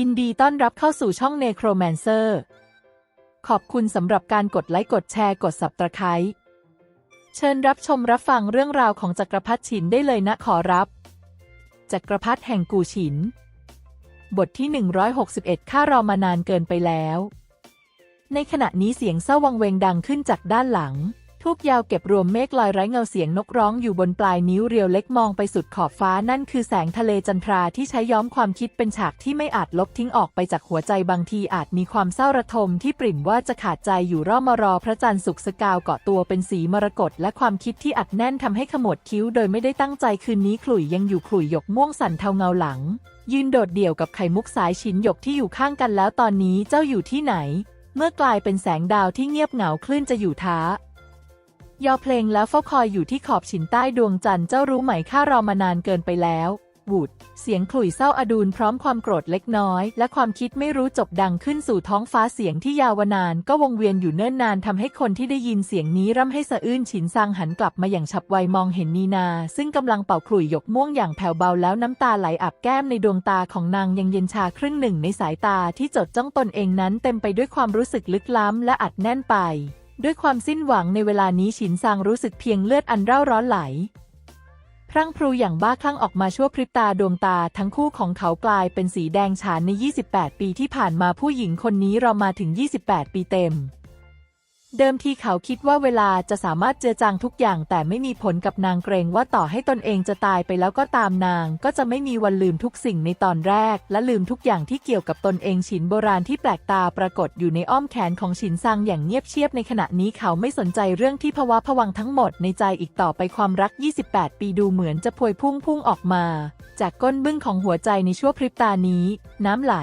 ยินดีต้อนรับเข้าสู่ช่อง Necromancer ขอบคุณสำหรับการกดไลค์ กดแชร์ กด Subscribe เชิญรับชมรับฟังเรื่องราวของจักรพรรดิฉินได้เลยนะขอรับ จักรพรรดิแห่งกูฉิน บทที่ 161 ข้ารอมานานเกินไปแล้ว ในขณะนี้เสียงเศร้าวังเวงดังขึ้นจากด้านหลัง ทูบยาวเก็บรวมเมฆลอยไร้เงาเสียงนกร้องอยู่บนปลายนิ้วเรียวเล็กมองไปสุดขอบฟ้านั่นคือแสงทะเลจันทราที่ใช้ย้อมความคิดเป็นฉากที่ไม่อาจลบทิ้งออกไปจากหัวใจบางทีอาจมีความเศร้าระทมที่ปริ่มว่าจะขาดใจอยู่รอมารอพระจันทร์สุกสกาวเกาะตัวเป็นสีมรกตและความคิดที่อัดแน่นทำให้ขมวดคิ้วโดยไม่ได้ตั้งใจคืนนี้ขลุ่ยยังอยู่ขลุ่ยหยกม่วงสั่นเทาเงาหลัง ยืนโดดเดี่ยวกับไข่มุกสายชินหยกที่อยู่ข้างกันแล้วตอนนี้เจ้าอยู่ที่ไหน เมื่อกลายเป็นแสงดาวที่เงียบเหงาคลื่นจะอยู่ท้า ยอเพลงแล้วเฝ้าคอยอยู่ที่ขอบฉินใต้ดวงจันทร์เจ้ารู้ไหมข้ารอมานานเกินไปแล้ววูดเสียงขลุ่ยเศร้าอดูลพร้อมความโกรธเล็กน้อย และความคิดไม่รู้จบดังขึ้นสู่ท้องฟ้าเสียงที่ยาวนาน ก็วงเวียนอยู่เนิ่นนานทำให้คนที่ได้ยินเสียงนี้ร่ำให้สะอื้นฉินซางหันกลับมาอย่างฉับไวมองเห็นนีนา ซึ่งกำลังเป่าขลุ่ยหยกม่วงอย่างแผ่วเบาแล้วน้ำตาไหลอาบแก้มในดวงตาของนางยังเย็นชาครึ่งหนึ่งในสายตาที่จดจ้องตนเองนั้นเต็มไปด้วยความรู้สึกลึกล้ำและอัดแน่นไป ด้วยความสิ้นหวังในเวลานี้ฉินซางรู้สึกเพียงเลือดอันเร่าร้อนไหล พรั่งพรูอย่างบ้าคลั่งออกมาชั่วพริบตาดวงตาทั้งคู่ของเขากลายเป็นสีแดงฉานใน 28 ปีที่ผ่านมาผู้หญิงคนนี้เรามาถึง 28 ปีเต็ม เดิมทีเขาคิดว่าเวลาจะสามารถเจือจางทุกอย่างแต่ไม่มีผลกับนางเกรงว่าต่อให้ตนเองจะตายไปแล้วก็ตามนาง ก็จะไม่มีวันลืมทุกสิ่งในตอนแรก และลืมทุกอย่างที่เกี่ยวกับตนเองฉินโบราณที่แปลกตาปรากฏอยู่ในอ้อมแขนของฉินซังอย่างเงียบเชียบในขณะนี้เขาไม่สนใจเรื่องที่ภาวะผวังทั้งหมดในใจอีกต่อไปความรัก 28 ปีดูเหมือนจะพวยพุ่งพุ่งออกมา จากก้นบึ้งของหัวใจในชั่วพริบตานี้ น้ำไหล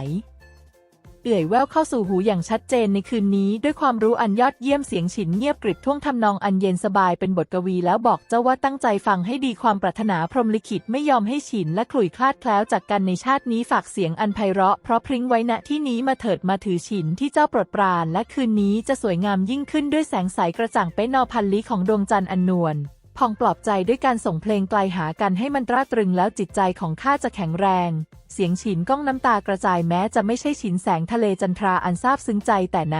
เอื่อยแววเข้าสู่หูอย่างชัดเจนในคืนนี้ ด้วยความรู้อันยอดเยี่ยมเสียงฉินเงียบกริบท่วงทำนองอันเย็นสบายเป็นบทกวีแล้วบอกเจ้าว่าตั้งใจฟังให้ดีความปรารถนาพรหมลิขิตไม่ยอมให้ฉินและขลุ่ยคลาดแคล้วจากกันในชาตินี้ฝากเสียงอันไพเราะเพราะพริ้งไว้ณที่นี้มาเถิดมาถือฉินที่เจ้าโปรดปราน และคืนนี้จะสวยงามยิ่งขึ้นด้วยแสงใสกระจ่างเป๊ะนอพันลิของดวงจันทร์อันนวล พองปลอบใจด้วยการส่งเพลงไกลหากันให้มันตราตรึงแล้วจิตใจของข้าจะแข็งแรง เสียงฉินก้องน้ำตากระจายแม้จะไม่ใช่ฉินแสงทะเลจันทราอันซาบซึ้งใจแต่ใน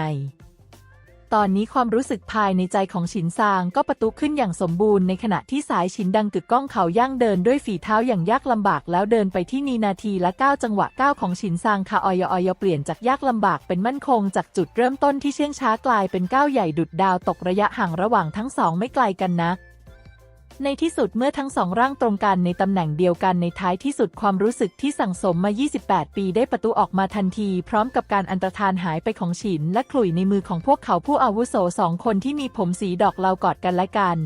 ตอนนี้ความรู้สึกภายในใจของฉินซางก็ประตุขึ้นอย่างสมบูรณ์ในขณะที่สายฉินดังกึกก้องเขาย่างเดินด้วยฝีเท้าอย่างยากลำบากแล้วเดินไปที่นีนาทีละก้าวจังหวะก้าวของฉินซางคาออยออยเปลี่ยนจากยากลำบากเป็นมั่นคงจากจุดเริ่มต้นที่เชื่องช้ากลายเป็นก้าวใหญ่ดุดดาวตกระยะห่างระหว่างทั้งสองไม่ไกลกันนัก ในที่สุดเมื่อทั้งสองร่างตรงกันในตำแหน่งเดียวกันในท้ายที่สุดความรู้สึกที่สั่งสมมา 28 ปีได้ประตูออกมาทันที พร้อมกับการอันตรธานหายไปของฉินและขลุ่ยในมือของพวกเขาผู้อาวุโสสองคนที่มีผมสีดอกเหลากอดกันและกัน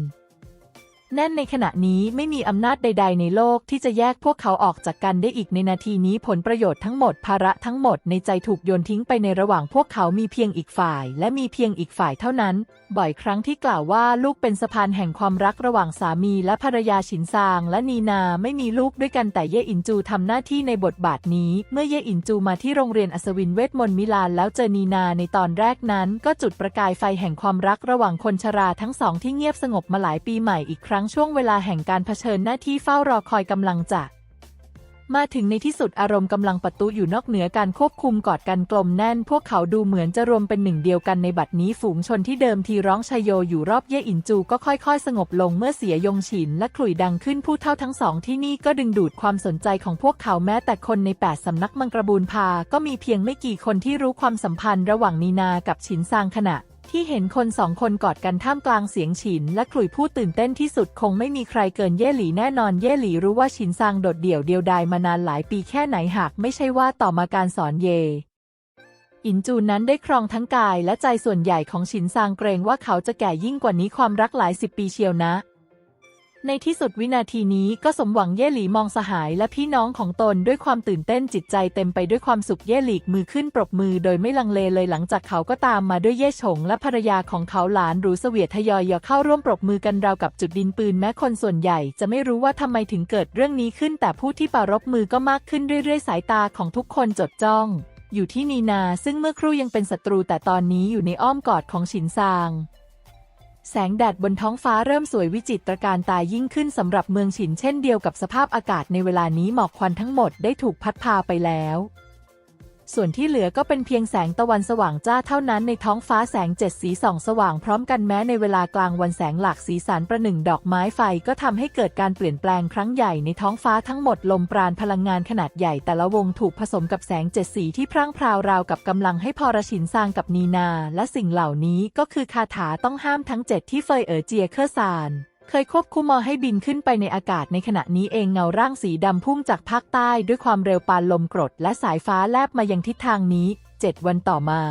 แน่นในขณะนี้ไม่มีอำนาจใด ๆ ในโลกที่จะแยกพวกเขาออกจากกันได้อีกในนาทีนี้ผลประโยชน์ทั้งหมดภาระทั้งหมดในใจถูกโยนทิ้งไปในระหว่างพวกเขามีเพียงอีกฝ่าย และมีเพียงอีกฝ่ายเท่านั้น บ่อยครั้งที่กล่าวว่าลูกเป็นสะพานแห่งความรักระหว่างสามีและภรรยาฉินซางและนีนาไม่มีลูกด้วยกันแต่เย่อินจูทำหน้าที่ในบทบาทนี้ เมื่อเย่อินจูมาที่โรงเรียนอัศวินเวทมนต์มิลานแล้วเจอนีนาในตอนแรกนั้น ก็จุดประกายไฟแห่งความรักระหว่างคนชราทั้งสองที่เงียบสงบมาหลายปีใหม่อีกครั้งช่วงเวลาแห่งการเผชิญหน้าที่เฝ้ารอคอยกำลังจะมาถึงในที่สุดอารมณ์กำลังประตูอยู่นอกเหนือการควบคุมกอดกันกลมแน่น พวกเขาดูเหมือนจะรวมเป็นหนึ่งเดียวกันในบัดนี้ฝูงชนที่เดิมทีร้องชยโยอยู่รอบเย่อินจูก็ค่อยๆ สงบลงเมื่อเสียยงฉินและขลุ่ยดังขึ้นผู้เท่าทั้งสองที่นี่ก็ดึงดูดความสนใจของพวกเขาแม้แต่คนในแปดสำนักมังกรบูรพา ก็มีเพียงไม่กี่คนที่รู้ความสัมพันธ์ระหว่างนีนากับฉินซางขณะ ที่เห็นคนสองคนกอดกันท่ามกลางเสียงฉิน และขลุ่ยผู้ตื่นเต้นที่สุดคงไม่มีใครเกินเย่หลีแน่นอนเย่หลีรู้ว่าฉินซางโดดเดี่ยวเดียวดายมานานหลายปีแค่ไหนหากไม่ใช่ว่าต่อมาการสอนเยอินจูนนั้นได้ครองทั้งกายและใจส่วนใหญ่ของฉินซางเกรงว่าเขาจะแก่ยิ่งกว่านี้ความรักหลายสิบปีเชียวนะ ในที่สุดวินาทีนี้ก็สมหวังเย่หลีมองสหายและพี่น้องของตนด้วยความตื่นเต้นจิตใจเต็มไปด้วยความสุขเย่หลีกมือขึ้นปรบมือโดยไม่ลังเลเลยหลังจากเขาก็ตามมาด้วยเย่ฉงและภรรยาของเขาหลานหรูเสวียทยอยเข้าร่วมปรบมือกันราวกับจุดดินปืนแม้คนส่วนใหญ่จะไม่รู้ว่าทำไมถึงเกิดเรื่องนี้ขึ้น แต่ผู้ที่ปารบมือก็มากขึ้นเรื่อยๆ สายตาของทุกคนจดจ้อง อยู่ที่นีนาซึ่งเมื่อครู่ยังเป็นศัตรูแต่ตอนนี้อยู่ในอ้อมกอดของฉินซาง แสงแดดบนท้องฟ้าเริ่มสวยวิจิตรการตายิ่งขึ้นสำหรับเมืองฉินเช่นเดียวกับสภาพอากาศในเวลานี้หมอกควันทั้งหมดได้ถูกพัดพาไปแล้ว ส่วนที่เหลือก็เป็นเพียงแสงตะวันสว่างจ้าเท่านั้นในท้องฟ้าแสงเจ็ดสีส่องสว่างพร้อมกันแม้ในเวลากลางวันแสงหลากสีสันประหนึ่งดอกไม้ไฟก็ทำให้เกิดการเปลี่ยนแปลงครั้งใหญ่ในท้องฟ้าทั้งหมดลมปราณพลังงานขนาดใหญ่แต่ละวงถูกผสมกับแสงเจ็ดสีที่พร่างพราวราวกับกำลังให้พอรชินซางกับนีนา และสิ่งเหล่านี้ก็คือคาถาต้องห้ามทั้งเจ็ดที่เฟยเอ๋อเจียเคอร์ซาน เคยควบคุมมอให้บินขึ้นไปในอากาศในขณะนี้เองเงาร่างสีดำพุ่งจากภาคใต้ด้วยความเร็วปานลมกรดและสายฟ้าแลบมายังทิศทางนี้ 7 วันต่อมา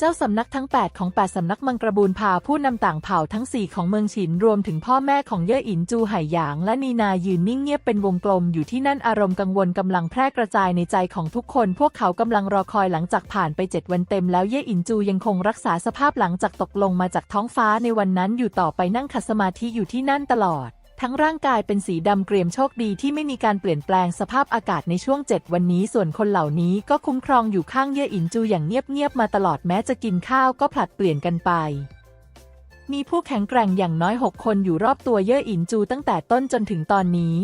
เจ้าสำนักทั้ง 8 ของ 8 สำนักมังกรบูนพาผู้นำต่างเผ่าทั้ง 4 ของเมืองฉินรวมถึงพ่อแม่ของเย่ออินจูไห่หยาง และนีนายืนนิ่งเงียบเป็นวงกลมอยู่ที่นั่นอารมณ์กังวลกำลังแพร่กระจายในใจของทุกคน พวกเขากำลังรอคอยหลังจากผ่านไป 7 วันเต็มแล้วเย่ออินจูยังคงรักษาสภาพหลังจากตกลงมาจากท้องฟ้าในวันนั้นอยู่ต่อไปนั่งขัดสมาธิอยู่ที่นั่นตลอด ทั้งร่างกายเป็นสีดำเกรียมโชคดีที่ไม่มีการเปลี่ยนแปลงสภาพอากาศในช่วง 7 วันนี้ ส่วนคนเหล่านี้ก็คุ้มครองอยู่ข้างเย่อินจูอย่างเงียบๆมาตลอดแม้จะกินข้าวก็ผลัดเปลี่ยนกันไป มีผู้แข็งแกร่งอย่างน้อย 6 คนอยู่รอบตัวเย่อินจูตั้งแต่ต้นจนถึงตอนนี้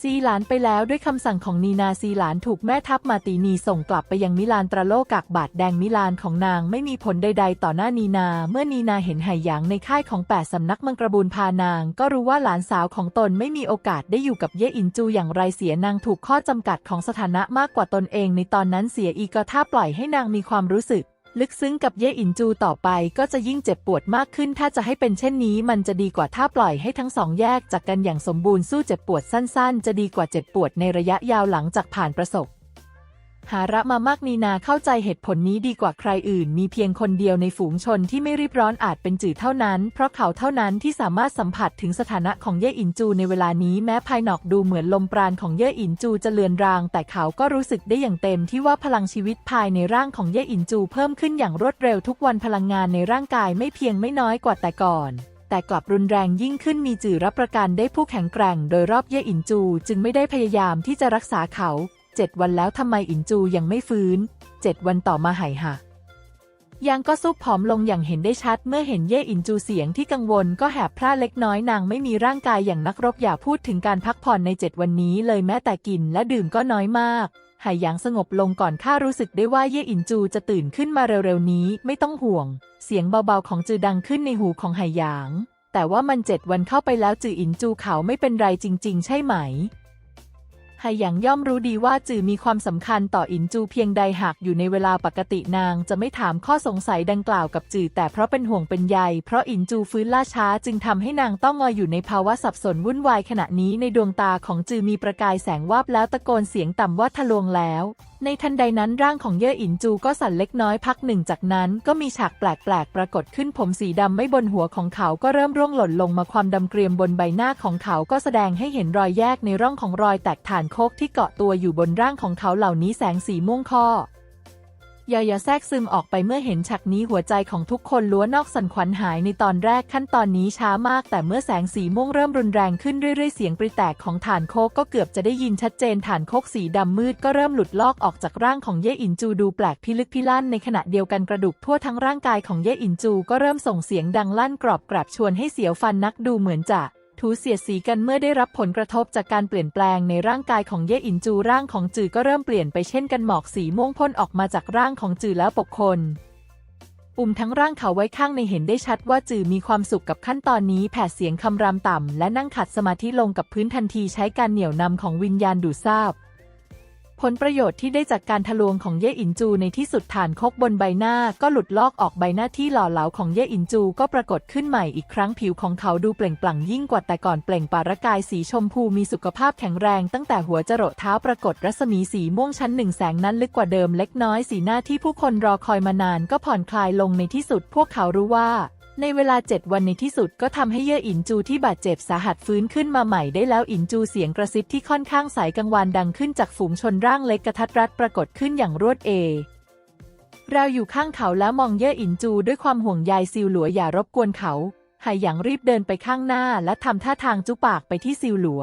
ซีหลานไปแล้วด้วยคำสั่งของนีนาซีหลานถูกแม่ทัพมาตีนีส่งกลับไปยังมิลานตราโลกากบาทแดงมิลานของนางไม่มีผลใด ๆ ต่อหน้านีนา เมื่อนีนาเห็นไหหยางในค่ายของแปดสำนักมังกรบูนพานาง ก็รู้ว่าหลานสาวของตนไม่มีโอกาสได้อยู่กับเย่อินจูอย่างไรเสียนางถูกข้อจำกัดของสถานะมากกว่าตนเองในตอนนั้นเสียอีก็ถ้าปล่อยให้นางมีความรู้สึก ลึกซึ้งกับเย่อินจูต่อไปก็จะยิ่งเจ็บปวดมากขึ้น ถ้าจะให้เป็นเช่นนี้มันจะดีกว่าถ้าปล่อยให้ทั้งสองแยกจากกันอย่างสมบูรณ์สู้เจ็บปวดสั้นๆ จะดีกว่าเจ็บปวดในระยะยาวหลังจากผ่านประสบ หาระมามากนีนาเข้าใจเหตุผลนี้ดีกว่าใครอื่น มีเพียงคนเดียวในฝูงชนที่ไม่รีบร้อนอาจเป็นจืดเท่านั้น เพราะเขาเท่านั้นที่สามารถสัมผัสถึงสถานะของเย่อินจูในเวลานี้แม้ภายนอกดูเหมือนลมปราณของเย่อินจูจะเลือนราง แต่เขาก็รู้สึกได้อย่างเต็มที่ว่าพลังชีวิตภายในร่างของเย่อินจูเพิ่มขึ้นอย่างรวดเร็วทุกวันพลังงานในร่างกายไม่เพียงไม่น้อยกว่าแต่ก่อนแต่กลับรุนแรงยิ่งขึ้นมีจื่อรับประกันได้ผู้แข็งแกร่ง โดยรอบเย่อินจู จึงไม่ได้พยายามที่จะรักษาเขา เจ็ดวันแล้วทำไมอินจูยังไม่ฟื้นเจ็ดวันต่อมาหายหะยังก็ซุบผอมลงอย่างเห็นได้ชัดเมื่อเห็นเย่อินจูเสียงที่กังวลก็แหบพร่าเล็กน้อยนางไม่มีร่างกายอย่างนักรบอย่าพูดถึงการพักผ่อนในเจ็ดวันนี้เลยแม้แต่กินและดื่มก็น้อยมากหายหยางสงบลงก่อนข้ารู้สึกได้ว่าเย่อินจูจะตื่นขึ้นมาเร็วๆนี้ไม่ต้องห่วง เสียงเบาๆของจือดังขึ้นในหูของหายหยาง แต่ว่ามันเจ็ดวันเข้าไปแล้วจืออินจูเขาไม่เป็นไรจริง ๆ ใช่ไหม หหยางย่อมรู้ดีว่าจือมีความสำคัญต่ออินจูเพียงใดหากอยู่ในเวลาปกตินางจะไม่ถามข้อสงสัยดังกล่าวกับจือแต่เพราะเป็นห่วงเป็นใยเพราะอินจูฟื้นล่าช้าจึงทำให้นางต้องงอยอยู่ในภาวะสับสนวุ่นวายขณะนี้ในดวงตาของจือมีประกายแสงวาบแล้วตะโกนเสียงต่ำว่าทะลวงแล้ว ในทันใดนั้นร่างของเย่ออินจูก็สั่นเล็กน้อยพักหนึ่งจากนั้นก็มีฉากแปลกๆปรากฏขึ้นผมสีดำไม่บนหัวของเขาก็เริ่มร่วงหล่นลงมาความดำเกรียมบนใบหน้าของเขาก็แสดงให้เห็นรอยแยกในร่องของรอยแตกฐานคกที่เกาะตัวอยู่บนร่างของเขาเหล่านี้แสงสีม่วงข้อยายาแทรกซึมออกไปเมื่อเห็นฉากนี้หัวใจของทุกคนล้วนนอกสันขวัญหายในตอนแรกขั้นตอนนี้ช้ามาก แต่เมื่อแสงสีม่วงเริ่มรุนแรงขึ้นเรื่อยๆ เสียงปริแตกของฐานโคกก็เกือบจะได้ยินชัดเจนฐานโคกสีดำมืดก็เริ่มหลุดลอกออกจากร่างของเย่อินจูดูแปลกพิลึกพิลั่นในขณะเดียวกันกระดูกทั่วทั้งร่างกายของเย่อินจูก็เริ่มส่งเสียงดังลั่นกรอบกราบชวนให้เสียวฟันนักดูเหมือนจะ ถูเสียดสีกันเมื่อได้รับผลกระทบจากการเปลี่ยนแปลงในร่างกายของเย่อินจูร่างของจือก็เริ่มเปลี่ยนไปเช่นกันหมอกสีม่วงพ่นออกมาจากร่างของจือแล้วปกคลอุ้มทั้งร่างเขาไว้ข้างในเห็นได้ชัดว่าจือมีความสุขกับขั้นตอนนี้แผดเสียงคำรามต่ำและนั่งขัดสมาธิลงกับพื้นทันทีใช้การเหนี่ยวนำของวิญญาณดูดซาบ ผลประโยชน์ที่ได้จากการทะลวงของเย่อินจูในที่สุดฐานคกบนใบหน้าก็หลุดลอกออกใบหน้าที่หล่อเหลาของเย่อินจูก็ปรากฏขึ้นใหม่อีกครั้งผิวของเขาดูเปล่งปลั่งยิ่งกว่าแต่ก่อนเปล่งปารกายสีชมพูมีสุขภาพแข็งแรงตั้งแต่หัวจรดเท้าปรากฏรัศมีสีม่วงชั้นหนึ่งแสงนั้นลึกกว่าเดิมเล็กน้อยสีหน้าที่ผู้คนรอคอยมานานก็ผ่อนคลายลงในที่สุดพวกเขารู้ว่า ในเวลาเจ็ดวันในที่สุดก็ทำให้เย่ออินจูที่บาดเจ็บสาหัสฟื้นขึ้นมาใหม่ได้แล้วอินจูเสียงกระซิบที่ค่อนข้างสายกังวานดังขึ้นจากฝูงชนร่างเล็กกระทัดรัดปรากฏขึ้นอย่างรวดเอเราอยู่ข้างเขาแล้วมองเย่ออินจูด้วยความห่วงใยซิวหลัวอย่ารบกวนเขาไหหยางรีบเดินไปข้างหน้าและทำท่าทางจุปากไปที่ซิวหลัว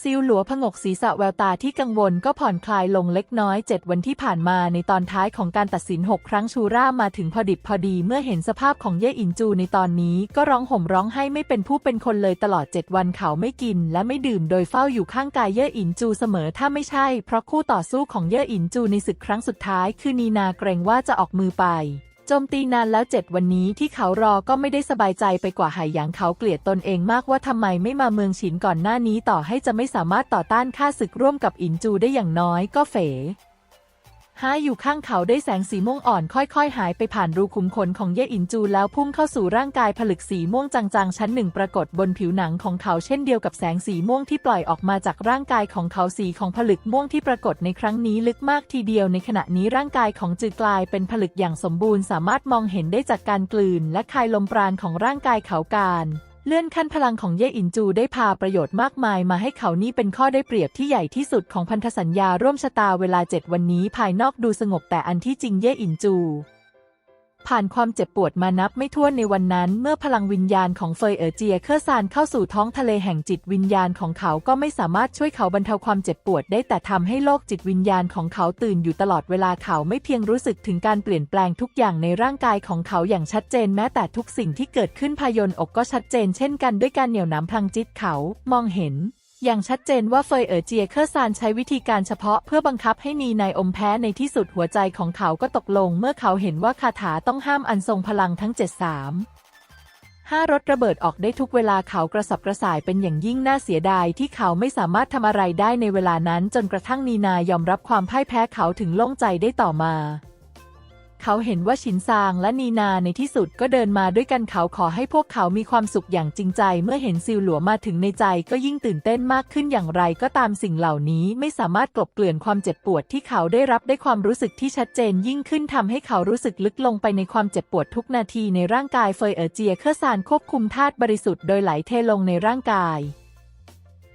ซิลหลัวผงกศีรษะแววตาที่กังวลก็ผ่อนคลายลงเล็กน้อยเจ็ดวันที่ผ่านมาในตอนท้ายของการตัดสิน 6 ครั้งชูร่ามาถึงพอดิบพอดีเมื่อเห็นสภาพของเย่อินจูในตอนนี้ก็ร้องห่มร้องไห้ไม่เป็นผู้เป็นคนเลยตลอด 7 วันเขาไม่กิน และไม่ดื่มโดยเฝ้าอยู่ข้างกายเย่อินจูเสมอถ้าไม่ใช่ เพราะคู่ต่อสู้ของเย่อินจูในศึกครั้งสุดท้าย คือนีนาเกรงว่าจะออกมือไป จมตีนานแล้วเจ็ดวันนี้ที่เขารอก็ไม่ได้สบายใจไปกว่าหายหยางเขาเกลียดตนเองมากว่าทำไมไม่มาเมืองฉินก่อนหน้านี้ต่อให้จะไม่สามารถต่อต้านข้าศึกร่วมกับอินจูได้อย่างน้อยก็เฝ ห้าอยู่ข้างเขาได้แสงสีม่วงอ่อนค่อยๆ หายไปผ่านรูขุมขนของเย่อินจูแล้วพุ่งเข้าสู่ร่างกายผลึกสีม่วงจางๆ ชั้นหนึ่งปรากฏบนผิวหนังของเขาเช่นเดียวกับแสงสีม่วงที่ปล่อยออกมาจากร่างกายของเขาสีของผลึกม่วงที่ปรากฏในครั้งนี้ลึกมากทีเดียวในขณะนี้ร่างกายของจือกลายเป็นผลึกอย่างสมบูรณ์สามารถมองเห็นได้จากการกลืน และคายลมปราณของร่างกายเขาการ เลื่อนขั้นพลังของเย่อินจูได้พาประโยชน์มากมายมาให้เขานี่เป็นข้อได้เปรียบที่ใหญ่ที่สุดของพันธสัญญาร่วมชะตาเวลาเจ็ดวันนี้ภายนอกดูสงบแต่อันที่จริงเย่อินจู ผ่านความเจ็บปวดมานับไม่ถ้วนในวันนั้น เมื่อพลังวิญญาณของเฟยเอ๋อเจียเคอร์ซานเข้าสู่ท้องทะเลแห่งจิตวิญญาณของเขาก็ไม่สามารถช่วยเขาบรรเทาความเจ็บปวดได้แต่ทำให้โลกจิตวิญญาณของเขาตื่นอยู่ตลอดเวลาเขาไม่เพียงรู้สึกถึงการเปลี่ยนแปลงทุกอย่างในร่างกายของเขาอย่างชัดเจนแม้แต่ทุกสิ่งที่เกิดขึ้นพายนอกก็ชัดเจนเช่นกันด้วยการเหนี่ยวน้ำพลังจิตเขามองเห็น อย่างชัดเจนว่าเฟยเอ๋อเจียเคอร์ซานใช้วิธีการเฉพาะเพื่อบังคับให้นีนายอมแพ้ในที่สุดหัวใจของเขาก็ตกลง เมื่อเขาเห็นว่าคาถาต้องห้ามอันทรงพลังทั้งเจ็ดสามห้ารถระเบิดออกได้ทุกเวลาเขากระสับกระส่ายเป็นอย่างยิ่งน่าเสียดายที่เขาไม่สามารถทำอะไรได้ในเวลานั้นจนกระทั่งนีนายอมรับความพ่ายแพ้เขาถึงโล่งใจได้ต่อมา เขาเห็นว่าชินซางและนีนาในที่สุดก็เดินมาด้วยกันเขาขอให้พวกเขามีความสุขอย่างจริงใจ เมื่อเห็นซิลหลัวมาถึงในใจก็ยิ่งตื่นเต้นมากขึ้นอย่างไรก็ตามสิ่งเหล่านี้ไม่สามารถกลบเกลื่อนความเจ็บปวดที่เขาได้รับได้ความรู้สึกที่ชัดเจนยิ่งขึ้นทำให้เขารู้สึกลึกลงไปในความเจ็บปวดทุกนาทีในร่างกายเฟยเออเจียเคอร์ซานควบคุมธาตุบริสุทธิ์โดยไหลเทลงในร่างกาย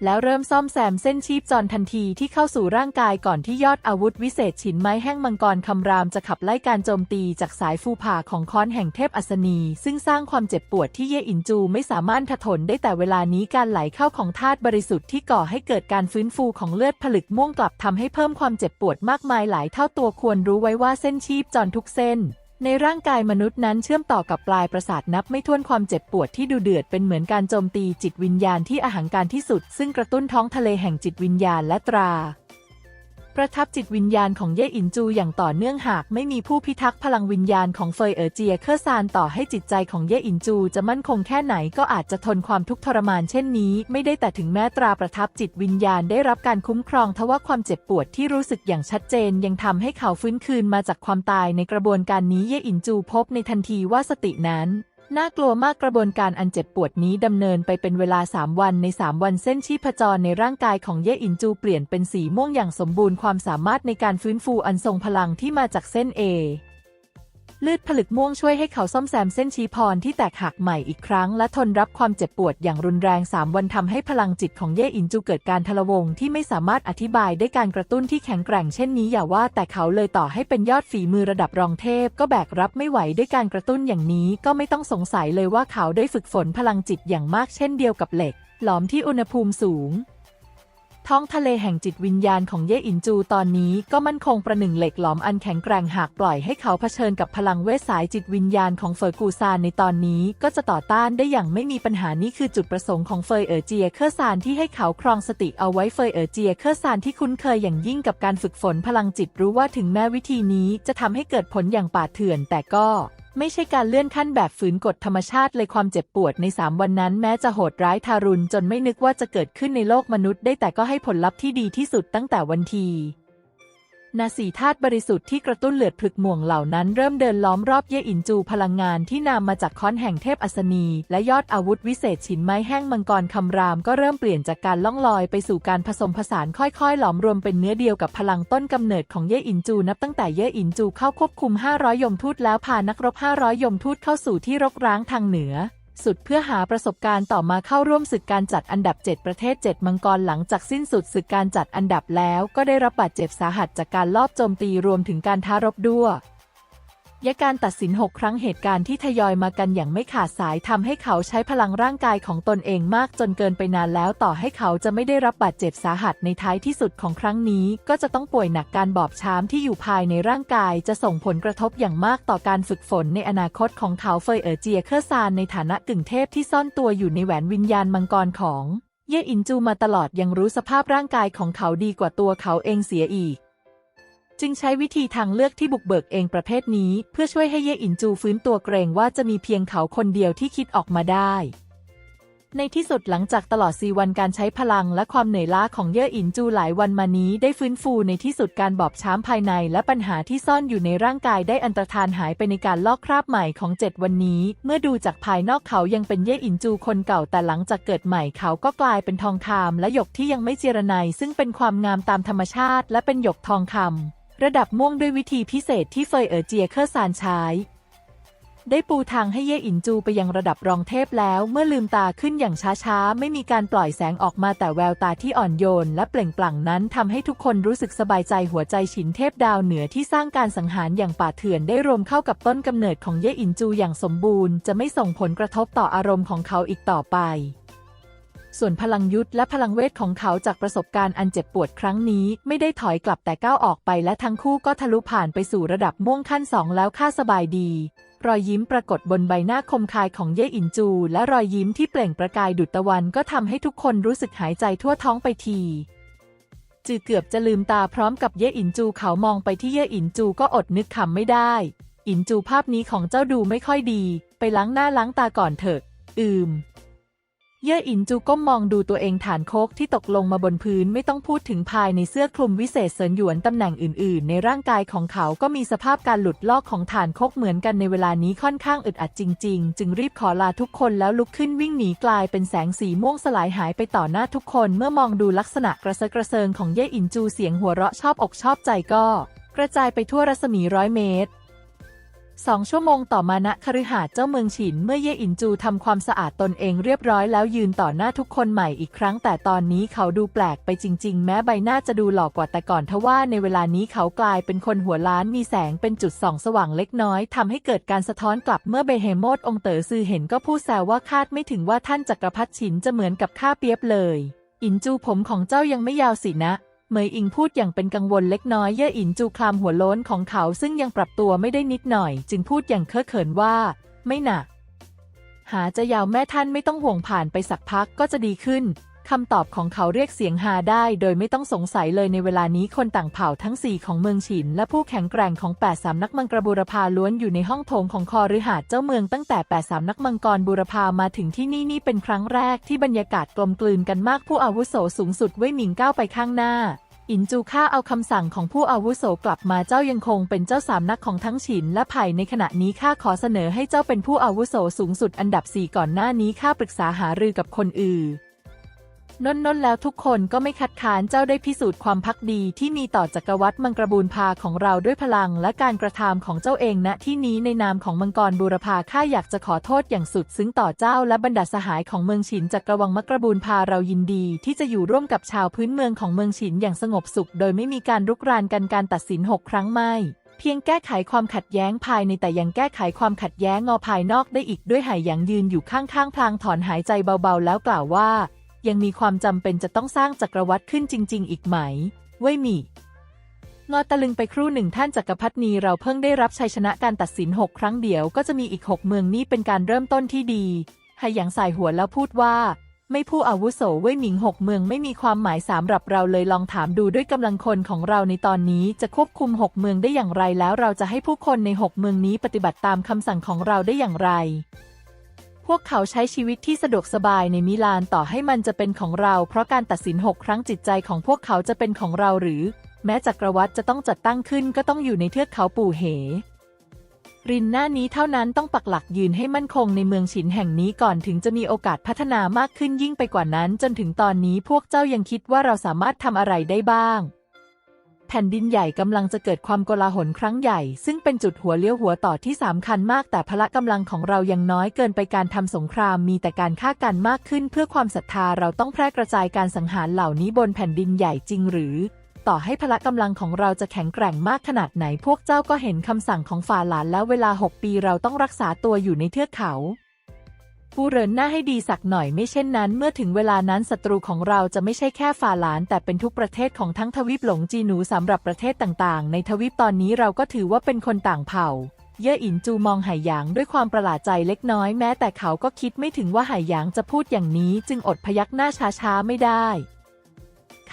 แล้วเริ่มซ่อมแซมเส้นชีพจรทันทีที่เข้าสู่ร่างกายก่อนที่ยอดอาวุธวิเศษฉินไม้แห้งมังกรคำรามจะขับไล่การโจมตีจากสายฟูผ่าของค้อนแห่งเทพอัศนี ซึ่งสร้างความเจ็บปวดที่เย่อินจูไม่สามารถทะทนได้แต่เวลานี้การไหลเข้าของธาตุบริสุทธิ์ที่ก่อให้เกิดการฟื้นฟูของเลือดผลึกม่วงกลับทำให้เพิ่มความเจ็บปวดมากมายหลายเท่าตัวควรรู้ไว้ว่าเส้นชีพจรทุกเส้น ในร่างกายมนุษย์นั้นเชื่อมต่อกับปลายประสาทนับไม่ถ้วนความเจ็บปวดที่ดูเดือดเป็นเหมือนการโจมตีจิตวิญญาณที่อหังการที่สุด ซึ่งกระตุ้นท้องทะเลแห่งจิตวิญญาณและตรา ประทับจิตวิญญาณของเย่อินจูอย่างต่อเนื่องหากไม่มีผู้พิทักษ์พลังวิญญาณของเฟยเอ๋อเจียเคอร์ซานต่อให้จิตใจของเย่อินจูจะมั่นคงแค่ไหนก็อาจจะทนความทุกข์ทรมานเช่นนี้ไม่ได้แต่ถึงแม้ตราประทับจิตวิญญาณได้รับการคุ้มครองทว่าความเจ็บปวดที่รู้สึกอย่างชัดเจนยังทำให้เขาฟื้นคืนมาจากความตายในกระบวนการนี้เย่อินจูพบในทันทีว่าสตินั้น น่ากลัวมากกระบวนการอันเจ็บปวดนี้ดำเนินไปเป็นเวลา 3 วันใน 3 วันเส้นชีพจรในร่างกายของเย่อินจูเปลี่ยนเป็นสีม่วงอย่างสมบูรณ์ความสามารถในการฟื้นฟูอันทรงพลังที่มาจากเส้นเอ ลือดผลึกม่วงช่วยให้เขาซ่อมแซมเส้นชีพรที่แตกหักใหม่อีกครั้ง และทนรับความเจ็บปวดอย่างรุนแรง 3 วันทำให้พลังจิตของเย่อินจูเกิดการทะลวงที่ไม่สามารถอธิบายได้การกระตุ้นที่แข็งแกร่งเช่นนี้อย่าว่าแต่เขาเลยต่อให้เป็นยอดฝีมือระดับรองเทพ ก็แบกรับไม่ไหวด้วยการกระตุ้นอย่างนี้ ก็ไม่ต้องสงสัยเลยว่าเขาได้ฝึกฝนพลังจิตอย่างมากเช่นเดียวกับเหล็ก หลอมที่อุณหภูมิสูง ท้องทะเลแห่งจิตวิญญาณของเย่อินจูตอนนี้ก็มั่นคงประหนึ่งเหล็กหลอมอันแข็งแกร่งหากปล่อยให้เขาเผชิญกับพลังเวทสายจิตวิญญาณของเฟยกูซานในตอนนี้ก็จะต่อต้านได้อย่างไม่มีปัญหานี่คือจุดประสงค์ของเฟยเอ๋อเจียเคอร์ซานที่ให้เขาครองสติเอาไว้เฟยเอ๋อเจียเคอร์ซานที่คุ้นเคยอย่างยิ่งกับการฝึกฝนพลังจิตรู้ว่าถึงแม้วิธีนี้จะทำให้เกิดผลอย่างป่าดเถื่อนแต่ก็ ไม่ใช่การเลื่อนขั้นแบบฝืนกฎธรรมชาติเลยความเจ็บปวดใน 3 วันนั้นแม้จะโหดร้ายทารุณจนไม่นึกว่าจะเกิดขึ้นในโลกมนุษย์ได้แต่ก็ให้ผลลัพธ์ที่ดีที่สุดตั้งแต่วันที นาสีธาตุบริสุทธิ์ที่กระตุ้นเลือดพลึกหม่วงเหล่านั้นเริ่มเดินล้อมรอบเยอินจูพลังงานที่นำมาจากค้อนแห่งเทพอัศนี และยอดอาวุธวิเศษฉินไม้แห้งมังกรคำรามก็เริ่มเปลี่ยนจากการล่องลอยไปสู่การผสมผสานค่อยๆ หลอมรวมเป็นเนื้อเดียวกับพลังต้นกำเนิดของเยอินจูนับตั้งแต่เยอินจูเข้าควบคุม 500 ยมทูตแล้วพานักรบ 500 ยมทูตเข้าสู่ที่รกร้างทางเหนือ สุดเพื่อหาประสบการณ์ต่อมาเข้าร่วมศึกการจัดอันดับ 7 ประเทศ 7 มังกรหลังจากสิ้นสุดศึกการจัดอันดับแล้ว ก็ได้รับบาดเจ็บสาหัสจากการลอบโจมตีรวมถึงการท้ารบด้วย ยะการตัดสินหกครั้งเหตุการณ์ที่ทยอยมากันอย่างไม่ขาดสายทำให้เขาใช้พลังร่างกายของตนเองมากจนเกินไปนานแล้วต่อให้เขาจะไม่ได้รับบาดเจ็บสาหัสในท้ายที่สุดของครั้งนี้ ก็จะต้องป่วยหนักการบอบช้ำที่อยู่ภายในร่างกาย จะส่งผลกระทบอย่างมากต่อการฝึกฝนในอนาคตของเขาเฟยเอ๋อเจียเคอร์ซานในฐานะกึ่งเทพที่ซ่อนตัวอยู่ในแหวนวิญญาณมังกรของเย่อินจูมาตลอดยังรู้สภาพร่างกายของเขาดีกว่าตัวเขาเองเสียอีก จึงใช้วิธีทางเลือกที่บุกเบิกเองประเภทนี้ เพื่อช่วยให้เย่อินจูฟื้นตัวเกรงว่าจะมีเพียงเขาคนเดียวที่คิดออกมาได้ ในที่สุดหลังจากตลอดสีวันการใช้พลังและความเหนื่อยล้าของเย่อินจูหลายวันมานี้ ได้ฟื้นฟูในที่สุดการบอบช้ำภายใน และปัญหาที่ซ่อนอยู่ในร่างกายได้อันตรธานหายไปในการลอกคราบใหม่ของเจ็ดวันนี้ เมื่อดูจากภายนอกเขายังเป็นเย่อินจูคนเก่าแต่หลังจากเกิดใหม่เขาก็กลายเป็นทองคำและหยกที่ยังไม่เจรไนซึ่งเป็นความงามตามธรรมชาติ และเป็นหยกทองคำ ระดับม่วงด้วยวิธีพิเศษที่เฟยเอ๋อเจียเคอร์ซานใช้ ได้ปูทางให้เย่อินจูไปยังระดับรองเทพแล้ว เมื่อลืมตาขึ้นอย่างช้าๆ ไม่มีการปล่อยแสงออกมาแต่แววตาที่อ่อนโยน และเปล่งปลั่งนั้นทำให้ทุกคนรู้สึกสบายใจหัวใจฉินเทพดาวเหนือที่สร้างการสังหารอย่างป่าเถื่อนได้รวมเข้ากับต้นกำเนิดของเย่อินจูอย่างสมบูรณ์ จะไม่ส่งผลกระทบต่ออารมณ์ของเขาอีกต่อไป ส่วนพลังยุทธและพลังเวทของเขาจากประสบการณ์อันเจ็บปวดครั้งนี้ไม่ได้ถอยกลับแต่ก้าวออกไปและทั้งคู่ก็ทะลุผ่านไปสู่ระดับม่วงขั้นสองแล้วค่าสบายดี รอยยิ้มปรากฏบนใบหน้าคมคายของเย่อินจู และรอยยิ้มที่เปล่งประกายดุจตะวันก็ทำให้ทุกคนรู้สึกหายใจทั่วท้องไปทีจือเกือบจะลืมตาพร้อมกับเย่อินจูเขามองไปที่เย่อินจูก็อดนึกขำไม่ได้ อินจูภาพนี้ของเจ้าดูไม่ค่อยดี ไปล้างหน้าล้างตาก่อนเถอะ อืม เย่ออินจูก้มมองดูตัวเองฐานโคกที่ตกลงมาบนพื้นไม่ต้องพูดถึงภายในเสื้อคลุมวิเศษเสริญหยวนตำแหน่งอื่นๆ ในร่างกายของเขาก็มีสภาพการหลุดลอกของฐานโคกเหมือนกันในเวลานี้ค่อนข้างอึดอัดจริง ๆ จึงรีบขอลาทุกคนแล้วลุกขึ้นวิ่งหนีกลายเป็นแสงสีม่วงสลายหายไปต่อหน้าทุกคนเมื่อมองดูลักษณะกระเซาะกระเซิงของเย่ออินจูเสียงหัวเราะชอบอกชอบใจก็ กระจายไปทั่วรัศมีร้อยเมตร สองชั่วโมงต่อมาณคฤหาสน์เจ้าเมืองฉิน เมื่อเย่อินจูทำความสะอาดตนเองเรียบร้อยแล้วยืนต่อหน้าทุกคนใหม่อีกครั้ง แต่ตอนนี้เขาดูแปลกไปจริง ๆ แม้ใบหน้าจะดูหล่อกว่าแต่ก่อนทว่าในเวลานี้เขากลายเป็นคนหัวล้านมีแสงเป็นจุดส่องสว่างเล็กน้อยทำให้เกิดการสะท้อนกลับเมื่อเบเฮโมดองค์เต๋อซือเห็นก็พูดแซวว่าคาดไม่ถึงว่าท่านจักรพรรดิฉินจะเหมือนกับข้าเปียบเลย อินจูผมของเจ้ายังไม่ยาวสินะ เหมยอิงพูดอย่างเป็นกังวลเล็กน้อย เย่ออินจูคลามหัวโล้นของเขาซึ่งยังปรับตัวไม่ได้นิดหน่อย จึงพูดอย่างเคอะเขินว่า ไม่หนัก หาจะยาวแม่ท่านไม่ต้องห่วงผ่านไปสักพักก็จะดีขึ้นคำตอบของเขาเรียกเสียงฮาได้ โดยไม่ต้องสงสัยเลยในเวลานี้คนต่างเผ่าทั้งสี่ของเมืองฉิน และผู้แข็งแกร่งของแปดสามนักมังกรบูรพาล้วนอยู่ในห้องโถงของคอฤหาสน์เจ้าเมืองตั้งแต่แปดสามนักมังกรบูรพามาถึงที่นี่นี่เป็นครั้งแรกที่บรรยากาศกลมกลืนกันมากผู้อาวุโสสูงสุดเว่ยหมิงก้าวไปข้างหน้า อินจูข้าเอาคำสั่งของผู้อาวุโสกลับมาเจ้ายังคงเป็นเจ้าสามนักของทั้งฉินและไผ่ในขณะนี้ข้าขอเสนอให้เจ้าเป็นผู้อาวุโสสูงสุดอันดับสี่ก่อนหน้านี้ข้าปรึกษาหารือกับคนอื่น นนนนแล้วทุกคนก็ไม่คัดค้านเจ้าได้พิสูจน์ความพักดีที่มีต่อจักรวรรดิมังกรบูรพาของเราด้วยพลังและการกระทำของเจ้าเองณที่นี้ในนามของมังกรบูรพาข้าอยากจะขอโทษอย่างสุดซึ้งต่อเจ้าและบรรดาสหายของเมืองฉินจักรวังมังกรบูรพาเรายินดี ที่จะอยู่ร่วมกับชาวพื้นเมืองของเมืองฉินอย่างสงบสุข โดยไม่มีการรุกรานกันการตัดสินหกครั้งไม่เพียงแก้ไขความขัดแย้งภายในแต่ยังแก้ไขความขัดแย้งงอภายนอกได้อีกด้วยหหยางยืนอยู่ข้างๆพลางถอนหายใจเบาๆ แล้วกล่าวว่า ยังมีความจำเป็นจะต้องสร้างจักรวรรดิขึ้นจริง ๆ อีกไหม เว่ยหมี่งอตะลึงไปครู่หนึ่งท่านจักรพรรดินีเราเพิ่งได้รับชัยชนะการตัดสินหกครั้งเดียวก็จะมีอีกหกเมืองนี่เป็นการเริ่มต้นที่ดีไหหยางสายหัวแล้วพูดว่า ไม่ผู้อาวุโสเว่ยหมิงหกเมืองไม่มีความหมายสำหรับเราเลยลองถามดูด้วยกำลังคนของเราในตอนนี้จะควบคุมหกเมืองได้อย่างไรแล้วเราจะให้ผู้คนในหกเมืองนี้ปฏิบัติตามคำสั่งของเราได้อย่างไร พวกเขาใช้ชีวิตที่สะดวกสบายในมิลานต่อให้มันจะเป็นของเราเพราะการตัดสินหกครั้งจิตใจของพวกเขาจะเป็นของเราหรือ แม้จักรวรรดิจะต้องจัดตั้งขึ้นก็ต้องอยู่ในเทือกเขาปู่เห รินหน้านี้เท่านั้นต้องปักหลักยืนให้มั่นคงในเมืองฉินแห่งนี้ก่อนถึงจะมีโอกาสพัฒนามากขึ้นยิ่งไปกว่านั้น จนถึงตอนนี้พวกเจ้ายังคิดว่าเราสามารถทำอะไรได้บ้าง ผ่นดินใหญ่กำลังจะเกิดความโกลาหลครั้งใหญ่ ซึ่งเป็นจุดหัวเลี้ยวหัวต่อที่สำคัญมากแต่พละกำลังของเรายังน้อยเกินไปการทำสงครามมีแต่การฆ่ากันมากขึ้น เพื่อความศรัทธาเราต้องแพร่กระจายการสังหารเหล่านี้บนแผ่นดินใหญ่จริงหรือ ต่อให้พละกำลังของเราจะแข็งแกร่งมากขนาดไหน พวกเจ้าก็เห็นคำสั่งของฝ่าหลานแล้วเวลา 6 ปีเราต้องรักษาตัวอยู่ในเทือกเขา ผู้เรินหน้าให้ดีสักหน่อยไม่เช่นนั้น เมื่อถึงเวลานั้นศัตรูของเราจะไม่ใช่แค่ฝ่าหลาน แต่เป็นทุกประเทศของทั้งทวีปหลงจีหนูสำหรับประเทศต่างๆ ในทวีปตอนนี้เราก็ถือว่าเป็นคนต่างเผ่า เย่ออินจูมองไหหยางด้วยความประหลาดใจเล็กน้อยแม้แต่เขาก็คิดไม่ถึงว่าไหหยางจะพูดอย่างนี้ จึงอดพยักหน้าช้าๆไม่ได้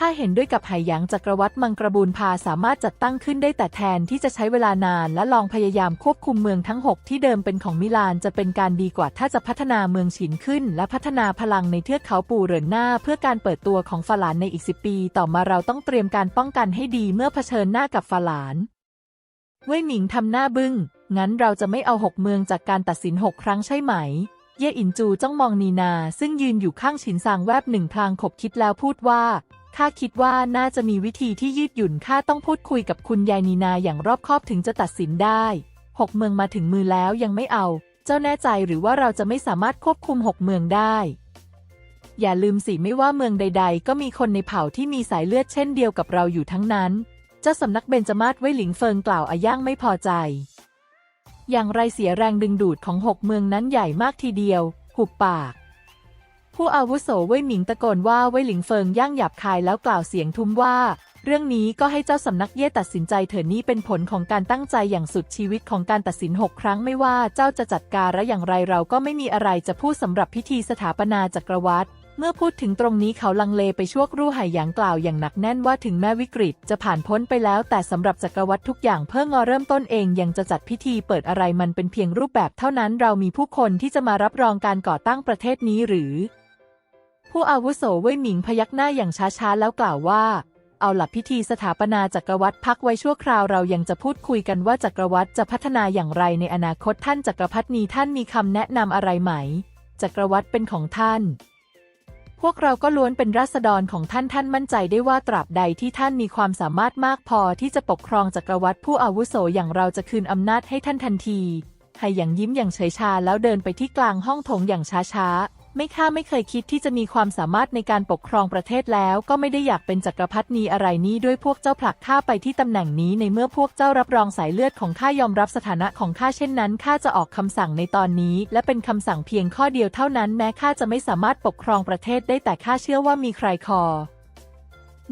ข้าเห็นด้วยกับไหหยางจักรวรรดิมังกรบูลพาสามารถจัดตั้งขึ้นได้แต่แทนที่จะใช้เวลานานและลองพยายามควบคุมเมืองทั้ง 6 ที่เดิมเป็นของมิลานจะเป็นการดีกว่าถ้าจะพัฒนาเมืองฉินขึ้น และพัฒนาพลังในเทือกเขาปูเรินหน้า เพื่อการเปิดตัวของฟาลานในอีกสิปี ต่อมาเราต้องเตรียมการป้องกันให้ดีเมื่อเผชิญหน้ากับฟาลานเว่ยหมิงทำหน้าบึง้ง งั้นเราจะไม่เอาหกเมืองจากการตัดสินหกครั้งใช่ไหม เย่อินจูจ้องมองนีนา ซึ่งยืนอยู่ข้างฉินซางแวบหนึ่งพลางขบคิดแล้วพูดว่า ข้าคิดว่าน่าจะมีวิธีที่ยืดหยุ่นข้าต้องพูดคุยกับคุณยายนีนาอย่างรอบคอบถึงจะตัดสินได้หกเมืองมาถึงมือแล้วยังไม่เอา เจ้าแน่ใจหรือว่าเราจะไม่สามารถควบคุมหกเมืองได้ อย่าลืมสิไม่ว่าเมืองใด ๆ ก็มีคนในเผ่าที่มีสายเลือดเช่นเดียวกับเราอยู่ทั้งนั้น เจ้าสำนักเบญจมาศไว้หลิงเฟิงกล่าวอาย่างไม่พอใจ อย่างไรเสียแรงดึงดูดของหกเมืองนั้นใหญ่มากทีเดียว หุบปาก ผู้อาวุโสเว่ยหมิงตะโกนว่าเว่ยหลิงเฟิงย่างหยาบคายแล้วกล่าวเสียงทุ้มว่า เรื่องนี้ก็ให้เจ้าสำนักเย่ตัดสินใจเถิดนี่เป็นผลของการตั้งใจอย่างสุดชีวิตของการตัดสินหกครั้งไม่ว่าเจ้าจะจัดการและอย่างไรเราก็ไม่มีอะไรจะพูดสำหรับพิธีสถาปนาจักรวรรดิเมื่อพูดถึงตรงนี้เขาลังเลไปชั่วครู่หหยางกล่าวอย่างหนักแน่นว่าถึงแม้วิกฤตจะผ่านพ้นไปแล้ว แต่สำหรับจักรวรรดิทุกอย่างเพิ่งงอเริ่มต้นเองยังจะจัดพิธีเปิดอะไรมันเป็นเพียงรูปแบบเท่านั้นเรามีผู้คนที่จะมารับรองการก่อตั้งประเทศนี้หรือ ผู้อาวุโสเว่ยหมิงพยักหน้าอย่างช้าๆ แล้วกล่าวว่า เอาหลับพิธีสถาปนาจักรวรรดิพักไว้ชั่วคราวเรายังจะพูดคุยกันว่าจักรวรรดิจะพัฒนาอย่างไรในอนาคตท่านจักรพรรดินีท่านมีคำแนะนำอะไรไหม จักรวรรดิเป็นของท่าน พวกเราก็ล้วนเป็นราษฎรของท่านท่านมั่นใจได้ว่าตราบใดที่ท่านมีความสามารถมากพอที่จะปกครองจักรวรรดิผู้อาวุโสอย่างเราจะคืนอำนาจให้ท่านทันทีไหหยางยิ้มอย่างเฉยชาแล้วเดินไปที่กลางห้องโถงอย่างช้าๆ ไม่ข้าไม่เคยคิดที่จะมีความสามารถในการปกครองประเทศแล้วก็ไม่ได้อยากเป็นจักรพรรดินีอะไรนี้ด้วยพวกเจ้าผลักข้าไปที่ตำแหน่งนี้ในเมื่อพวกเจ้ารับรองสายเลือดของข้ายอมรับสถานะของข้าเช่นนั้นข้าจะออกคำสั่งในตอนนี้ และเป็นคำสั่งเพียงข้อเดียวเท่านั้นแม้ข้าจะไม่สามารถปกครองประเทศได้แต่ข้าเชื่อว่ามีใครคอ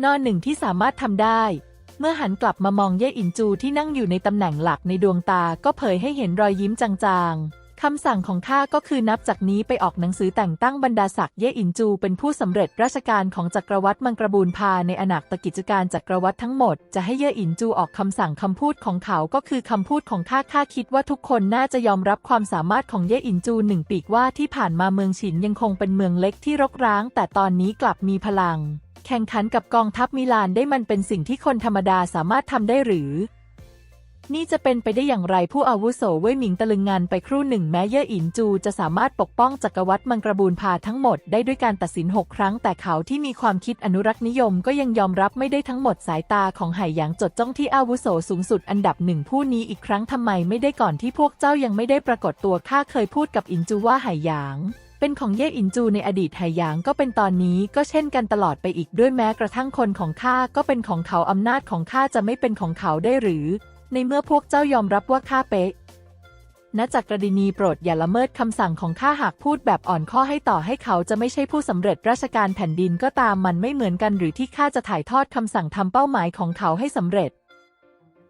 นอหนึ่งที่สามารถทำได้เมื่อหันกลับมามองเย่อินจูที่นั่งอยู่ในตำแหน่งหลักในดวงตาก็เผยให้เห็นรอยยิ้มจางๆ คำสั่งของข้าก็คือนับจากนี้ไปออกหนังสือแต่งตั้งบรรดาศักดิ์เย่อินจูเป็นผู้สำเร็จราชการของจักรวรรดิมังกรบูลพาในอนาคตกิจการจักรวรรดิทั้งหมด จะให้เย่อินจูออกคำสั่งคำพูดของเขาก็คือคำพูดของข้าข้าคิดว่าทุกคนน่าจะยอมรับความสามารถของเย่อินจูหนึ่งปีกว่าที่ผ่านมาเมืองฉินยังคงเป็นเมืองเล็กที่รกร้าง แต่ตอนนี้กลับมีพลัง แข่งขันกับกองทัพมิลานได้มันเป็นสิ่งที่คนธรรมดาสามารถทำได้หรือ นี่จะเป็นไปได้อย่างไรผู้อาวุโสเว่ยหมิงตะลึงงานไปครู่หนึ่งแม้เย่ออินจูจะสามารถปกป้องจักรวรรดิมังกรบูลพาทั้งหมดได้ด้วยการตัดสินหกครั้ง แต่เขาที่มีความคิดอนุรักษ์นิยมก็ยังยอมรับไม่ได้ทั้งหมดสายตาของไหหยางจดจ้องที่อาวุโสสูงสุดอันดับหนึ่งผู้นี้อีกครั้งทำไมไม่ได้ก่อนที่พวกเจ้ายังไม่ได้ปรากฏตัวข้าเคยพูดกับอินจูว่าไหหยางเป็นของเย่อินจูในอดีตไหหยางก็เป็นตอนนี้ก็เช่นกันตลอดไปอีกด้วยแม้กระทั่งคนของข้าก็เป็นของเขาอำนาจของข้าจะไม่เป็นของเขาได้หรือ ในเมื่อพวกเจ้ายอมรับว่าข้าเป๊ะณจักรดินีโปรดอย่าละเมิดคำสั่งของข้าหากพูดแบบอ่อนข้อให้ต่อให้เขาจะไม่ใช่ผู้สำเร็จราชการแผ่นดินก็ตามมันไม่เหมือนกันหรือที่ข้าจะถ่ายทอดคำสั่งทำเป้าหมายของเขาให้สำเร็จ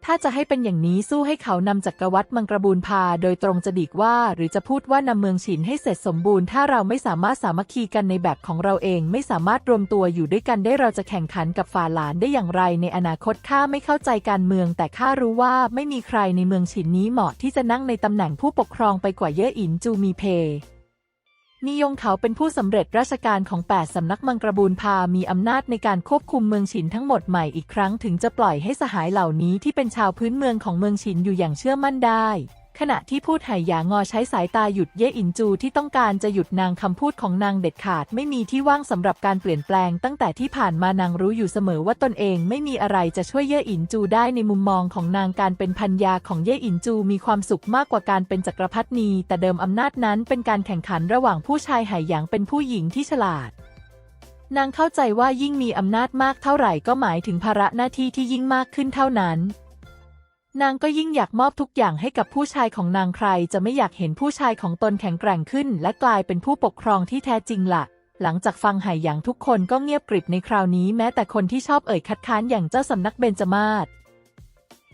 ถ้าจะให้เป็นอย่างนี้สู้ให้เขานำจักรวรรดิมังกรบูลพาโดยตรงจะดีกว่า หรือจะพูดว่านำเมืองฉินให้เสร็จสมบูรณ์ถ้าเราไม่สามารถสามัคคีกันในแบบของเราเอง ไม่สามารถรวมตัวอยู่ด้วยกันได้เราจะแข่งขันกับฝ่าหลานได้อย่างไร ในอนาคตข้าไม่เข้าใจการเมือง แต่ข้ารู้ว่าไม่มีใครในเมืองฉินนี้เหมาะที่จะนั่งในตำแหน่งผู้ปกครองไปกว่าเย่ออินจูมีเพ นิยงเขาเป็นผู้สำเร็จราชการของ 8 สำนักมังกรบูลพา มีอำนาจในการควบคุมเมืองฉินทั้งหมดใหม่อีกครั้งถึงจะปล่อยให้สหายเหล่านี้ที่เป็นชาวพื้นเมืองของเมืองฉินอยู่อย่างเชื่อมั่นได้ ขณะที่พูดไหหยางอใช้สายตาหยุดเย่อินจูที่ต้องการจะหยุดนางคำพูดของนางเด็ดขาดไม่มีที่ว่างสำหรับการเปลี่ยนแปลง ตั้งแต่ที่ผ่านมานางรู้อยู่เสมอว่าตนเองไม่มีอะไรจะช่วยเย่อินจูได้ในมุมมองของนางการเป็นพันยาของเย่อินจูมีความสุขมากกว่าการเป็นจักรพรรดินีแต่เดิมอำนาจนั้นเป็นการแข่งขันระหว่างผู้ชายไหหยางเป็นผู้หญิงที่ฉลาดนางเข้าใจว่ายิ่งมีอำนาจมากเท่าไหร่ก็หมายถึงภาระหน้าที่ที่ยิ่งมากขึ้นเท่านั้น นางก็ยิ่งอยากมอบทุกอย่างให้กับผู้ชายของนางใคร จะไม่อยากเห็นผู้ชายของตนแข็งแกร่งขึ้น และกลายเป็นผู้ปกครองที่แท้จริงละ่ะ หลังจากฟังไหหยางทุกคนก็เงียบกริบในคราวนี้แม้แต่คนที่ชอบเอ่ยคัดค้านอย่างเจ้าสำนักเบญจมาศ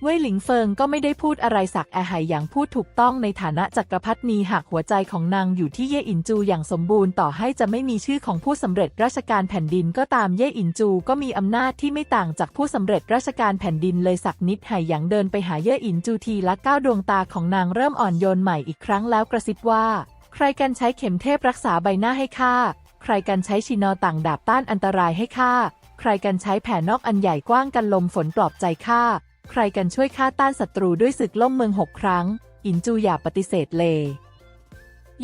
เว่ยหลิงเฟิงก็ไม่ได้พูดอะไรสักแอหหยางพูดถูกต้องในฐานะจักรพรรดินีหากหัวใจของนางอยู่ที่เย่อินจูอย่างสมบูรณ์ต่อให้จะไม่มีชื่อของผู้สำเร็จราชการแผ่นดินก็ตามเย่อินจูก็มีอำนาจที่ไม่ต่างจากผู้สำเร็จราชการแผ่นดินเลยสักนิดหหยางเดินไปหาเย่อินจูทีละก้าวดวงตาของนางเริ่มอ่อนโยนใหม่อีกครั้งแล้วกระซิบว่า ใครกันใช้เข็มเทพรักษาใบหน้าให้ข้าใครกันใช้ชินอต่างดาบต้านอันตรายให้ข้าใครกันใช้แผ่นอกอันใหญ่กว้างกันลมฝนปลอบใจข้า ใครกันช่วยฆ่าต้านศัตรูด้วยศึกล่มเมืองหกครั้ง อินจูอย่าปฏิเสธเลย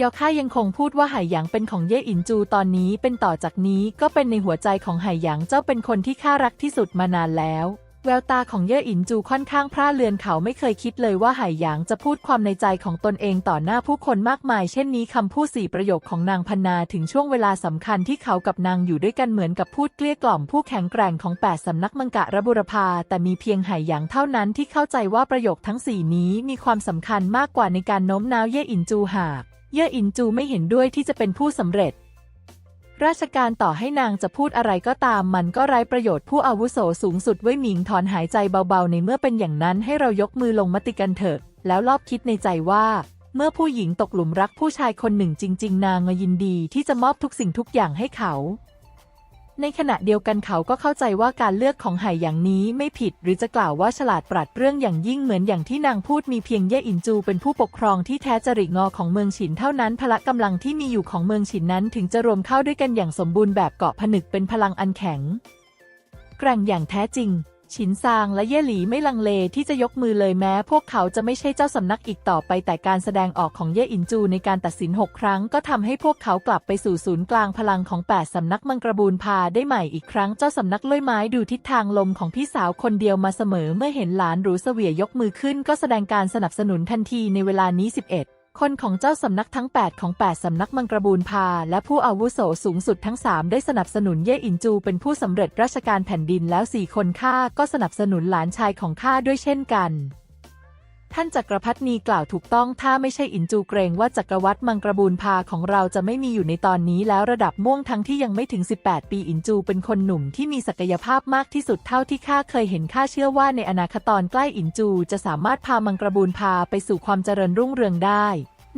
ยอข้ายังคงพูดว่าไหหยางเป็นของเย่อินจูตอนนี้เป็นต่อจากนี้ก็เป็นในหัวใจของไหหยางเจ้าเป็นคนที่ข้ารักที่สุดมานานแล้ว แววตาของเย่อินจูค่อนข้างพร่าเลือนเขาไม่เคยคิดเลยว่าไหหยางจะพูดความในใจของตนเองต่อหน้าผู้คนมากมาย เช่นนี้คำพูดสี่ประโยคของนางพนาถึงช่วงเวลาสำคัญที่เขากับนางอยู่ด้วยกันเหมือนกับพูดเกลี้ยกล่อมผู้แข็งแกร่งของแปดสำนักมังกะระบุรพาแต่มีเพียงไหหยางเท่านั้นที่เข้าใจว่าประโยคทั้งสี่นี้มีความสำคัญมากกว่าในการโน้มน้าวเย่อินจูหาก เย่อินจูไม่เห็นด้วยที่จะเป็นผู้สำเร็จ ราชการต่อให้นางจะพูดอะไรก็ตาม มันก็ไร้ประโยชน์ผู้อาวุโสสูงสุดเว่ยหมิงถอนหายใจเบาๆ ในเมื่อเป็นอย่างนั้นให้เรายกมือลงมติกันเถอะ แล้วรอบคิดในใจว่า เมื่อผู้หญิงตกหลุมรักผู้ชายคนหนึ่งจริง ๆ นางยินดีที่จะมอบทุกสิ่งทุกอย่างให้เขา ในขณะเดียวกันเขาก็เข้าใจว่าการเลือกของไห่อย่างนี้ไม่ผิด หรือจะกล่าวว่าฉลาดปราดเปรื่องอย่างยิ่งเหมือนอย่างที่นางพูดมีเพียงเย่อินจูเป็นผู้ปกครองที่แท้จริงอของเมืองฉินเท่านั้นพละกำลังที่มีอยู่ของเมืองฉินนั้นถึงจะรวมเข้าด้วยกันอย่างสมบูรณ์แบบเกาะผนึกเป็นพลังอันแข็ง แกร่งอย่างแท้จริง ฉินซางและเย่หลีไม่ลังเลที่จะยกมือเลยแม้ พวกเขาจะไม่ใช่เจ้าสำนักอีกต่อไปแต่การแสดงออกของเย่อินจูในการตัดสินหกครั้ง ก็ทำให้พวกเขากลับไปสู่ศูนย์กลางพลังของแปดสำนักมังกรบูนพาได้ใหม่อีกครั้งเจ้าสำนักลอยไม้ดูทิศทางลมของพี่สาวคนเดียวมาเสมอเมื่อเห็นหลานหรูเสวียยกมือขึ้น ก็แสดงการสนับสนุนทันทีในเวลานี้ 11 คนของเจ้าสำนักทั้ง 8 ของ 8 สำนักมังกรบูนพา และผู้อาวุโสสูงสุดทั้ง 3 ได้สนับสนุนเย่อินจูเป็นผู้สำเร็จราชการแผ่นดินแล้ว 4 คนข้าก็สนับสนุนหลานชายของข้าด้วยเช่นกัน ท่านจักรพัฒนีกล่าวถูกต้องถ้าไม่ใช่อินจูเกรงว่าจักรวรรดิมังกรบูนพาของเราจะไม่มีอยู่ในตอนนี้แล้วระดับม่วงทั้งที่ยังไม่ถึง 18 ปีอินจูเป็นคนหนุ่มที่มีศักยภาพมากที่สุดเท่าที่ข้าเคยเห็นข้าเชื่อว่าในอนาคตตอนใกล้อินจูจะสามารถพามังกรบูนพาไปสู่ความเจริญรุ่งเรืองได้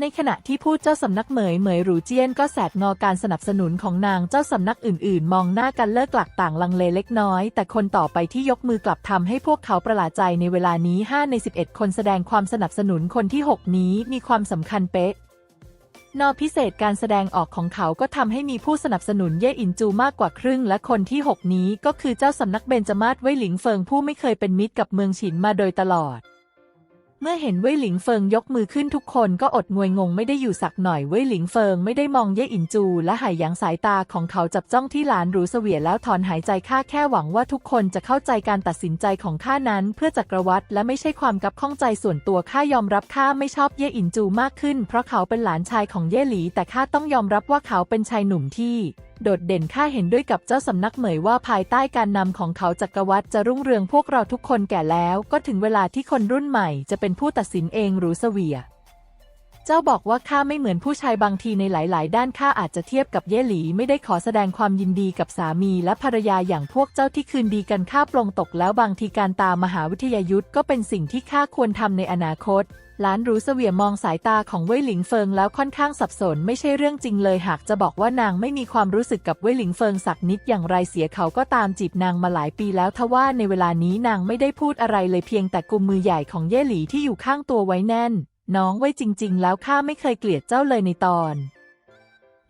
ในขณะที่พูดเจ้าสำนักเหมยเหมยหรูเจียนก็แสดงอการสนับสนุนของนางเจ้าสำนักอื่นๆ มองหน้ากันเลิกหลักต่างลังเลเล็กน้อย แต่คนต่อไปที่ยกมือกลับทำให้พวกเขาประหลาดใจในเวลานี้ 5 ใน 11 คนแสดงความสนับสนุนคนที่ 6 นี้มีความสำคัญเป๊ะนอพิเศษการแสดงออกของเขาก็ทำให้มีผู้สนับสนุนเย่อินจูมากกว่าครึ่ง และคนที่ 6 นี้ก็คือเจ้าสำนักเบญจมาศเว่ยหลิงเฟิงผู้ไม่เคยเป็นมิตรกับเมืองฉินมาโดยตลอด เมื่อเห็นเว่ยหลิงเฟิงยกมือขึ้นทุกคนก็อดงวยงงไม่ได้อยู่สักหน่อยเว่ยหลิงเฟิงไม่ได้มองเย่อินจู และหายหยางสายตาของเขาจับจ้องที่หลานหรูเสวียแล้วถอนหายใจข้าแค่หวังว่าทุกคนจะเข้าใจการตัดสินใจของข้านั้นเพื่อจักรวรรดิและไม่ใช่ความกับข้องใจส่วนตัวข้ายอมรับข้าไม่ชอบเย่อินจูมากขึ้น เพราะเขาเป็นหลานชายของเย่หลี แต่ข้าต้องยอมรับว่าเขาเป็นชายหนุ่มที่ โดดเด่นข้าเห็นด้วยกับเจ้าสำนักเหมยว่าภายใต้การนำของเขาจักรวรรดิจะรุ่งเรืองพวกเราทุกคนแก่แล้ว ก็ถึงเวลาที่คนรุ่นใหม่จะเป็นผู้ตัดสินเองหรูเสวีย เจ้าบอกว่าข้าไม่เหมือนผู้ชายบางทีในหลาย ๆ ด้านข้าอาจจะเทียบกับเย่หลีไม่ได้ขอแสดงความยินดีกับสามีและภรรยาอย่างพวกเจ้าที่คืนดีกันข้าปลงตกแล้วบางทีการตามมหาวิทยายุทธก็เป็นสิ่งที่ข้าควรทำในอนาคตหลานรู้เสวียมองสายตาของเว่ยหลิงเฟิงแล้วค่อนข้างสับสนไม่ใช่เรื่องจริงเลยหากจะบอกว่านางไม่มีความรู้สึกกับเว่ยหลิงเฟิงสักนิดอย่างไรเสียเขาก็ตามจีบนางมาหลายปีแล้วทว่าในเวลานี้นางไม่ได้พูดอะไรเลยเพียงแต่กุมมือใหญ่ของเย่หลีที่อยู่ข้างตัวไว้แน่น น้องไว้จริง ๆ แล้วข้าไม่เคยเกลียดเจ้าเลยในตอน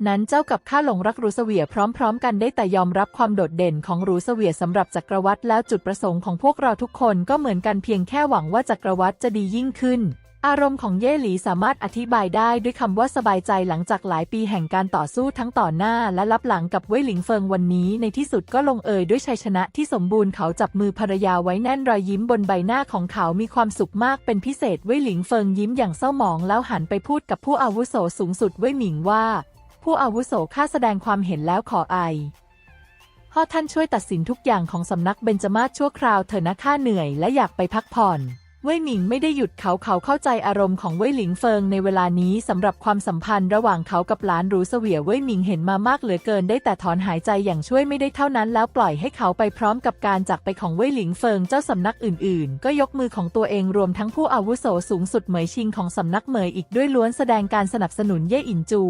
นั้นเจ้ากับข้าหลงรักรูเสวียพร้อมๆ กันได้แต่ยอมรับความโดดเด่นของรูเสวียสำหรับจักรวรรดิแล้วจุดประสงค์ของพวกเราทุกคนก็เหมือนกันเพียงแค่หวังว่าจักรวรรดิจะดียิ่งขึ้น อารมณ์ของเย่หลีสามารถอธิบายได้ด้วยคำว่าสบายใจหลังจากหลายปีแห่งการต่อสู้ทั้งต่อหน้าและรับหลังกับเว่ยหลิงเฟิงวันนี้ในที่สุดก็ลงเอยด้วยชัยชนะที่สมบูรณ์เขาจับมือภรรยาไว้แน่นรอยยิ้มบนใบหน้าของเขามีความสุขมากเป็นพิเศษเว่ยหลิงเฟิงยิ้มอย่างเศร้าหมองแล้วหันไปพูดกับผู้อาวุโสสูงสุดเว่ยหมิงว่า ผู้อาวุโสข้าแสดงความเห็นแล้วขอไอพ่อท่านช่วยตัดสินทุกอย่างของสำนักเบญจมาศชั่วคราวเถอะนะข้าเหนื่อยและอยากไปพักผ่อน เว่ยหมิงไม่ได้หยุดเขาเขาเข้าใจอารมณ์ของเว่ยหลิงเฟิงในเวลานี้สำหรับความสัมพันธ์ระหว่างเขากับหลานรูเสวียเว่ยหมิงเห็นมามากเหลือเกินได้แต่ถอนหายใจอย่างช่วยไม่ได้เท่านั้นแล้วปล่อยให้เขาไปพร้อมกับการจากไปของเว่ยหลิงเฟิงเจ้าสำนักอื่นๆ ก็ยกมือของตัวเองรวมทั้งผู้อาวุโสสูงสุดเหมยชิงของสำนักเหมยอีกด้วยล้วนแสดงการสนับสนุนเย่อินจู